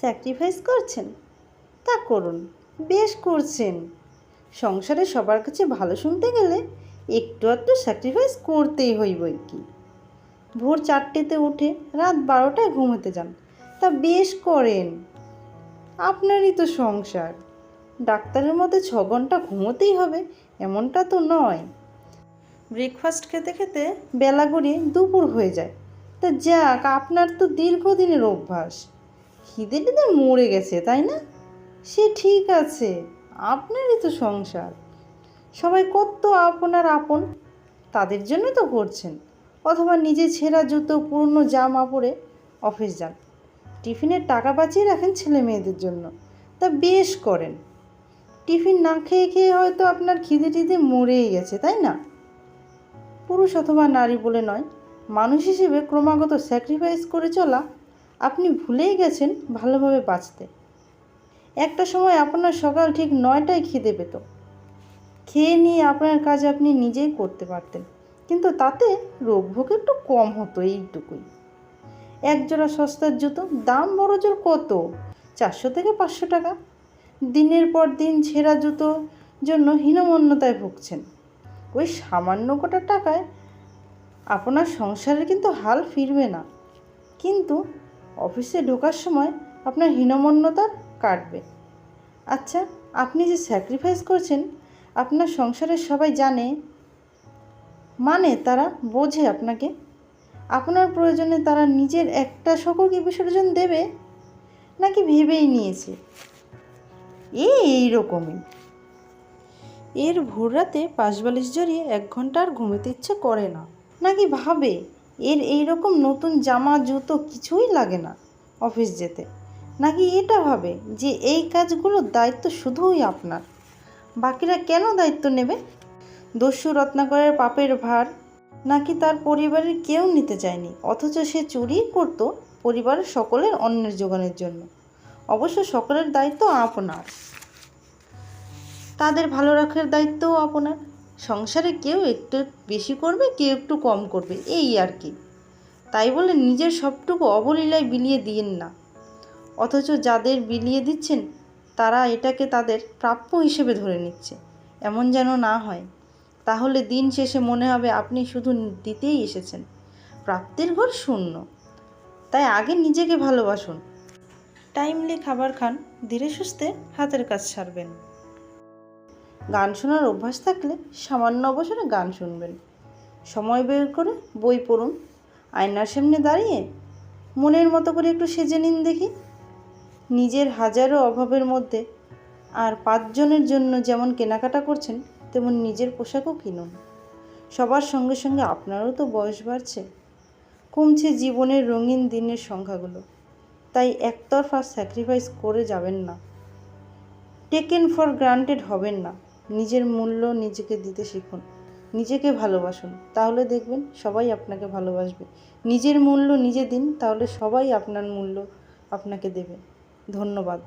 Sacrifice করছেন? তা করুন, বেশ করছেন। সংসারে সবার কাছে ভালো শুনতে গেলে একটু আধটু স্যাক্রিফাইস করতেই হইবই কি। ভোর চারটেতে উঠে রাত বারোটায় ঘুমোতে যান। তা বেশ করেন। আপনারই তো সংসার। ডাক্তারের মতে ছ ঘণ্টা ঘুমোতেই হবে, এমনটা তো নয়। ব্রেকফাস্ট খেতে খেতে বেলা গড়িয়ে দুপুর হয়ে যায়। তা যাক, আপনার তো দীর্ঘদিনের অভ্যাস। খিদে টিদে মরে গেছে, তাই না? সে ঠিক আছে, আপনারই তো সংসার। সবাই কত আপনার আপন, তাদের জন্য তো করছেন। অথবা নিজে ছেঁড়া জুতো, পুরনো জামা পরে অফিস যান। টিফিনের টাকা বাঁচিয়ে রাখেন ছেলে মেয়েদের জন্য। তা বেশ করেন। টিফিন না খেয়ে খেয়ে হয়তো আপনার খিদে টিদে মরেই গেছে, তাই না? পুরুষ অথবা নারী বলে নয়, মানুষ হিসেবে ক্রমাগত স্যাক্রিফাইস করে চলা আপনি ভুলেই গেছেন ভালোভাবে বাঁচতে। একটা সময় আপনার সকাল ঠিক নয়টায় খিদে পেত। খেয়ে নিয়ে আপনার কাজ আপনি নিজেই করতে পারতেন। কিন্তু তাতে রোগভোগ একটু কম হতো এইটুকুই। একজোড়া সস্তার জুতো, দাম বড় জোর কত? চারশো থেকে পাঁচশো টাকা। দিনের পর দিন ছেঁড়া জুতো জন্য হীনমন্যতায় ভুগছেন। ওই সামান্য কটা টাকায় আপনার সংসারের কিন্তু হাল ফিরবে না। কিন্তু অফিসে ঢোকার সময় আপনার হীনমন্যতা কাটবে। আচ্ছা আপনি যে স্যাক্রিফাইস করছেন, আপনার সংসারের সবাই জানে মানে তারা বোঝে আপনাকে। আপনার প্রয়োজনে তারা নিজের একটা সকলকে বিসর্জন দেবে, নাকি ভেবেই নিয়েছে? এই এইরকমই। এর ভোর রাতে পাশবালিশ জড়িয়ে এক ঘণ্টা আর ঘুমোতে ইচ্ছে করে না। নাকি ভাবে? এর এই রকম নতুন জামা, জুতো কিছুই লাগে না অফিস যেতে। নাকি এটা ভাবে যে এই কাজগুলোর দায়িত্ব শুধুই আপনার? বাকিরা কেন দায়িত্ব নেবে? দস্যু রত্নাকরের পাপের ভার নাকি তার পরিবারের কেউ নিতে চায়নি? অথচ সে চুরি করত পরিবারের সকলের অন্যের যোগানের জন্য। অবশ্য সকলের দায়িত্ব আপনার। তাদের ভালো রাখার দায়িত্বও আপনার। সংসারে কেউ একটু বেশি করবে, কেউ একটু কম করবে, এই আর কি। তাই বলে নিজের সবটুকু অবলীলায় বিলিয়ে দিয়েন না। অথচ যাদের বিলিয়ে দিচ্ছেন, তারা এটাকে তাদের প্রাপ্য হিসেবে ধরে নিচ্ছে, এমন যেন না হয়। তাহলে দিন শেষে মনে হবে আপনি শুধু দিতেই এসেছেন, প্রাপ্তির ঘর শূন্য। তাই আগে নিজেকে ভালোবাসুন। টাইমলি খাবার খান, ধীরে সুস্থে হাতের কাজ সারবেন। গান শোনার অভ্যাস থাকলে সামান্য অবসরে গান শুনবেন। সময় বের করে বই পড়ুন। আয়নার সামনে দাঁড়িয়ে মনের মতো করে একটু সেজে নিন দেখি। নিজের হাজারো অভাবের মধ্যে আর পাঁচজনের জন্য যেমন কেনাকাটা করছেন, তেমন নিজের পোশাকও কিনুন। সবার সঙ্গে সঙ্গে আপনারও তো বয়স বাড়ছে। কমছে জীবনের রঙিন দিনের সংখ্যাগুলো। তাই একতরফা স্যাক্রিফাইস করে যাবেন না। টেকেন ফর গ্রান্টেড হবেন না। নিজের মূল্য নিজেকে দিতে শিখুন। নিজেকে ভালোবাসুন। তাহলে দেখবেন সবাই আপনাকে ভালোবাসবে। নিজের মূল্য নিজে দিন, তাহলে সবাই আপনার মূল্য আপনাকে দেবে। ধন্যবাদ।